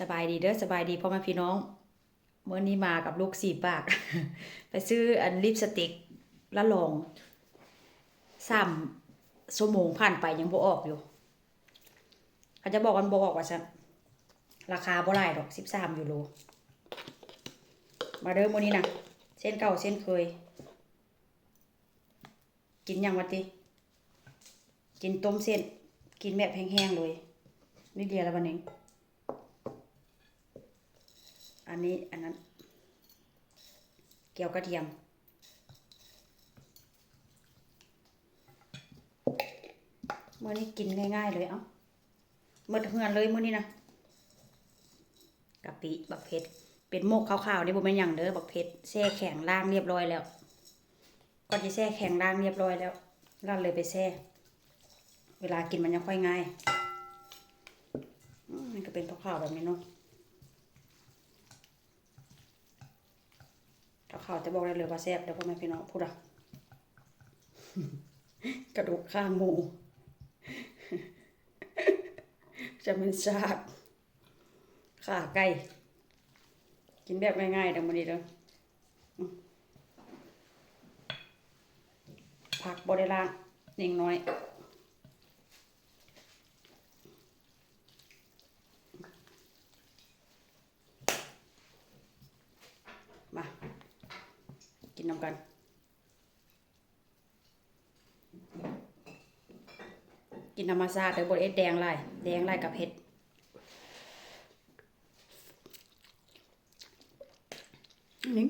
สบายดีเด้อสบายดีพ่อแม่พี่น้องเมื่อนี้มากับลูกสี่ปาก ไปซื้ออันลิปสติกละลองสามชั่วโมงผ่านไปยังบ่ออกอยู่เขาจะบอกวันบ่ออกว่าจะราคาบ่หลายดอกสิบสามยูโรมาเด้อมื้อนี้นะเส้นเก่าเส้นเคย กินยังวันติกินต้มเส้น กินแบบแห้งๆเลยนี่เดียวแล้ววันนี้ อันนี้อันนั้น เกี่ยวกระเทียม เมื่อนี้กินง่ายๆเลยเอ้าหมดเฮือนเลยเมื้อนี้นะกะปิบักเผ็ดเป็นโมกขาวๆนี่บ่แม่นหยังเด้อบักเผ็ดแช่แข็งล้างเรียบร้อยแล้วก่อนจะแช่แข็งล้างเรียบร้อยแล้วเราเลยไปแช่เวลากินมันยังค่อยง่ายมันก็เป็นขาวๆแบบนี้เนาะ เขาวจะบอกได้เลยว่าแซ่บเดี๋ยวพ่อแม่พี่น้องพูดอะกระดูกข้างหมูจะเป็นชาติขาไก่กินแบบง่ายๆดังวันนี้เด้อผักบริล่างเน่งน้อย มา กินน้ำกัน กินธรรมชาติเดี๋ยวบดเอ็ดแดงไรแดงไรกับเผ็ดนิ่ง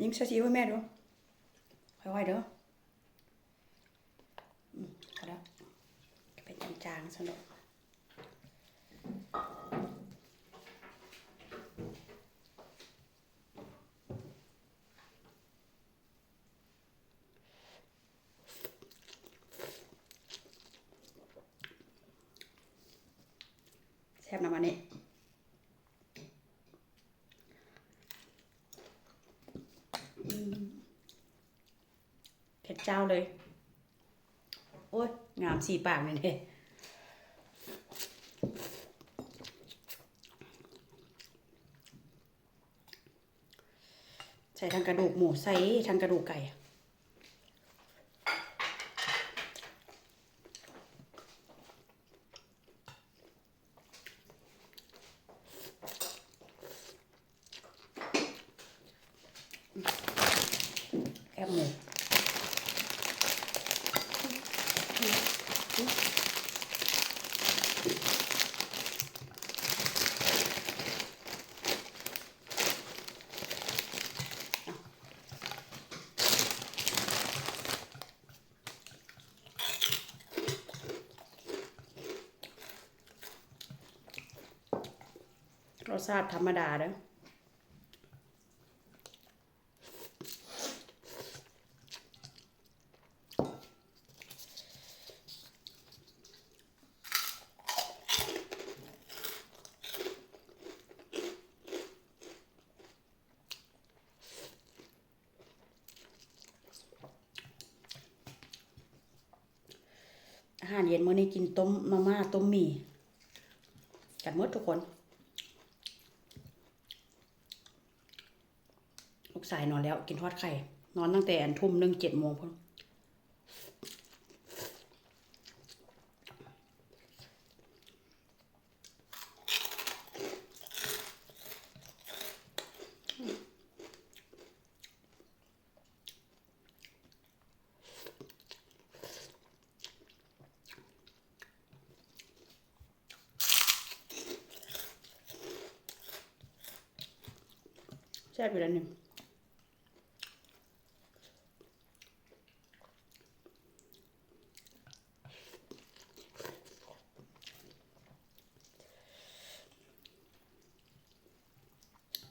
นิ่งชี้ๆให้แม่ดูค่อยๆเด้ออืมเอาแล้วเป็นจางๆสนุก แซ่บน้ำมันนี้อืมเผ็ดเจ้าเลย โอ้ย งามสีปากเลยเนี่ยใส่ทางกระดูกหมูใส่ทางกระดูกไก่ แคบหมูรส ชาติธรรมดาเด้ออาหารเย็นมื้อนี้กินต้มมาม่าต้มหมี่กันหมดทุกคน ลูกสายนอนแล้ว กินทอดไข่ นอนตั้งแต่อันทุ่มหนึ่งเจ็ดโมงพ่นแซ่บอยู่แล้วหนึ่ง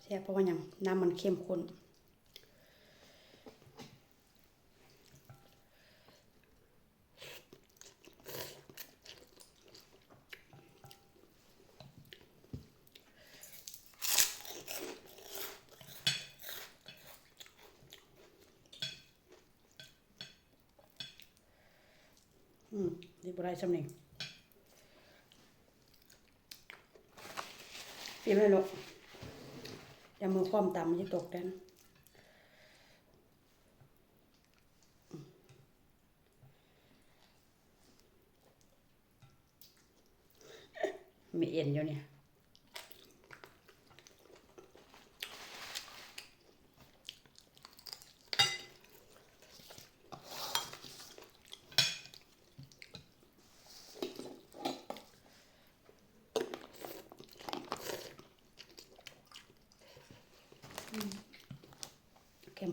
แซ่บเพ ราะว่าหยังน้ำมันเข้มข้นอืมนี่บ่ได้สำเนียงฝี อย่ามือความต่ำมันจะตกแดนมีเอ็นอยู่เนี่ย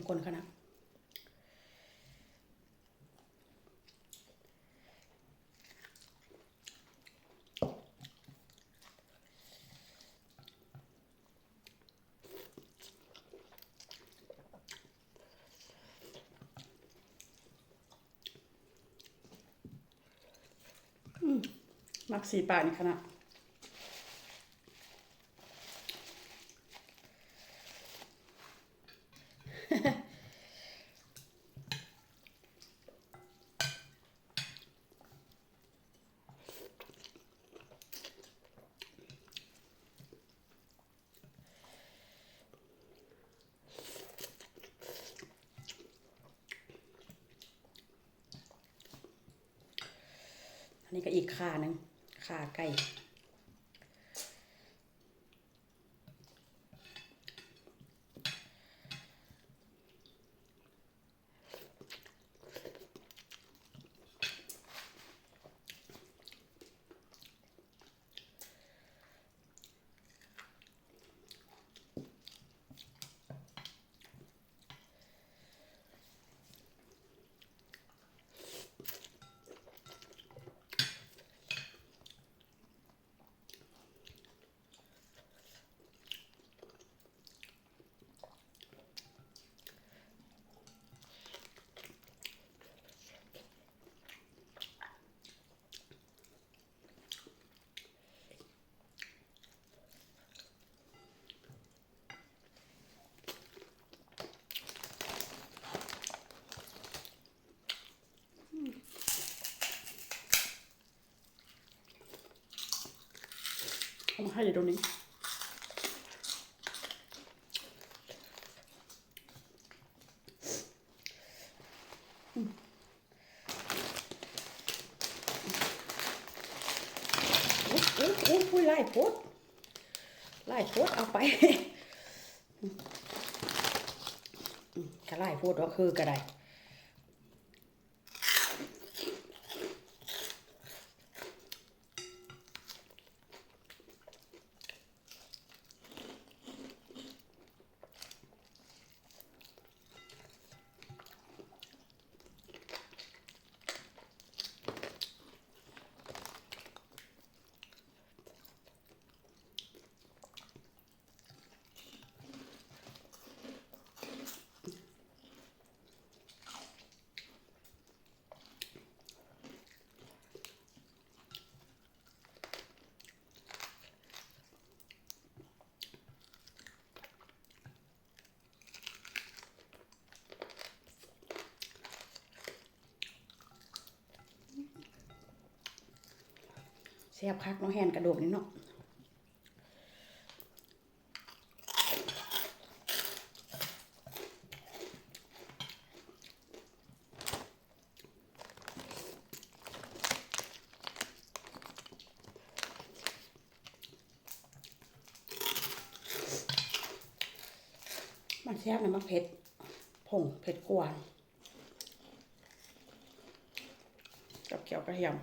เข้มข้นขนาดอืมมักสีป่านี่ขนาด อั นี่ก็อีกขาหนึ่งขาไก่ เอา มาให้อยู่ตรงนี้อุ๊ยอุ๊ยอุ๊ยอุ๊ยไล่โพดไล่โพดเอาไปอืมก็ไล่โพดว่าคือก็ได้ แซ่บคักน้องแฮนกระโดดนี่เนาะมันแซ่บนะมันเผ็ดผงเผ็ดกวนกับเกี๊ยวกระเทียม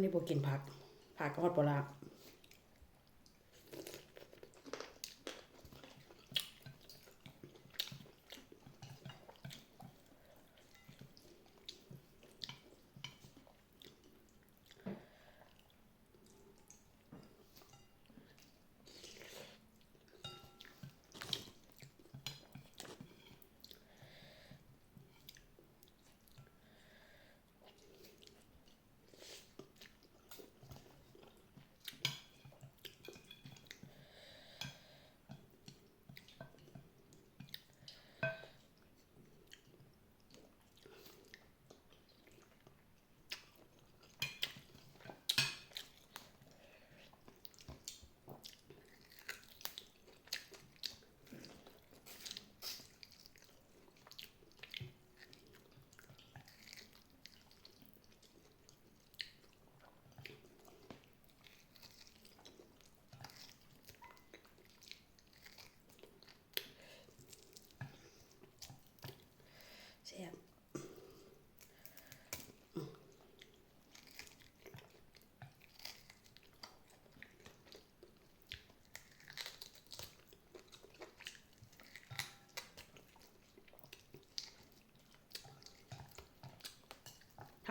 ันนี้บกินผักผักก็ฮอดปลา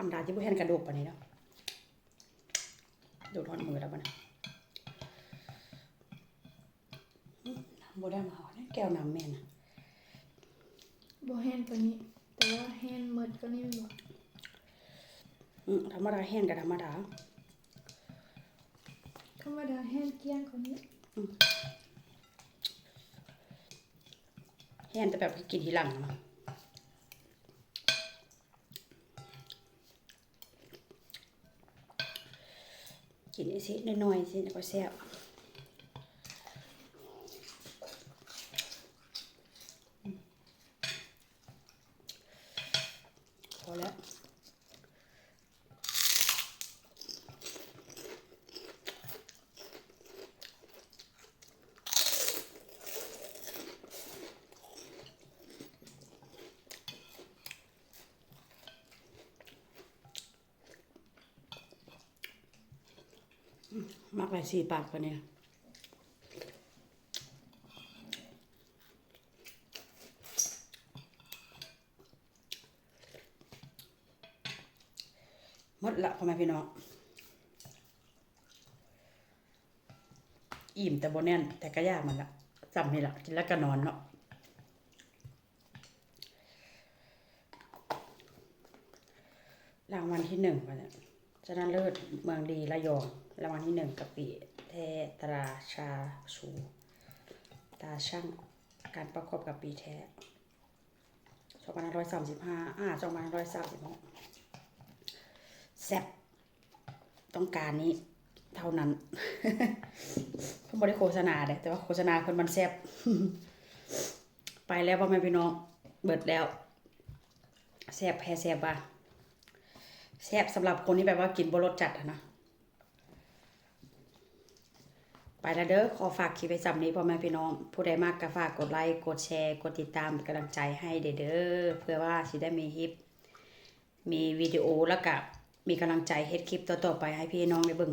รมดาที่บ่เห็นกระดูกปานนี้เนาะดูดทอนมือแล้วบ่นะอื้อบ่ได้มาเอาเนี่ยแก้วน้ำแม่น่ะบ่แห้งกว่านี้ แต่ว่าแห้งหมดกว่านี้บ่อืมธรรมดาแห้งกับธรรมดาธรรมดาแห้งเกลี้ยงกว่านี้แห้งแต่แบบกินทีหลังเนาะ กินไอ้สิน้อยๆสิก็แซ่บพอแล้ว มักไปสี่ปากปะเนี่ยหมดละพ่อแม่พี่น้องอิ่มแต่บ่แน่น แต่ก็ยากมันละจำนี่ละกินแล้วก็นอนเนาะรางวัลที่หนึ่งมาเนี่ยชนะเลิศเมืองดีระยอง รางวัลที่หนึ่งกะปิเทตราชาชู ตาช่างการประกอบกับปีแท้สองพันห้าร้อยสามสิบห้าอ่าสองพันห้าร้อยสามสิบหกแซ่บต้องการนี้เท่านั้นเพิ่นบริโฆษณาเลยแต่ว่าโฆษณาเพิ่นมันแซ่บไปแล้วพ่อแม่พี่น้อง เบิดแล้วแซ่บแพ้แซ่บบ่ะแซ่บสำหรับคนที่แบบว่ากินบรสจัดนะ ไปแล้วเด้อขอฝากคลิปไว้จำนี้พ่อแม่พี่น้อง ผู้ใดมากก็ฝากกดไลค์กดแชร์กดติดตามกำลังใจให้เด้อเด้อเพื่อว่าสิได้มีคลิป มีวิดีโอแล้วก็มีกำลังใจเฮ็ดคลิปต่อๆไปให้พี่น้องได้เบิ่ง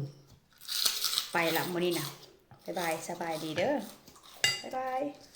ไปละมื้อนี้นะบ๊ายบายสบายดีเด้อบ๊ายบาย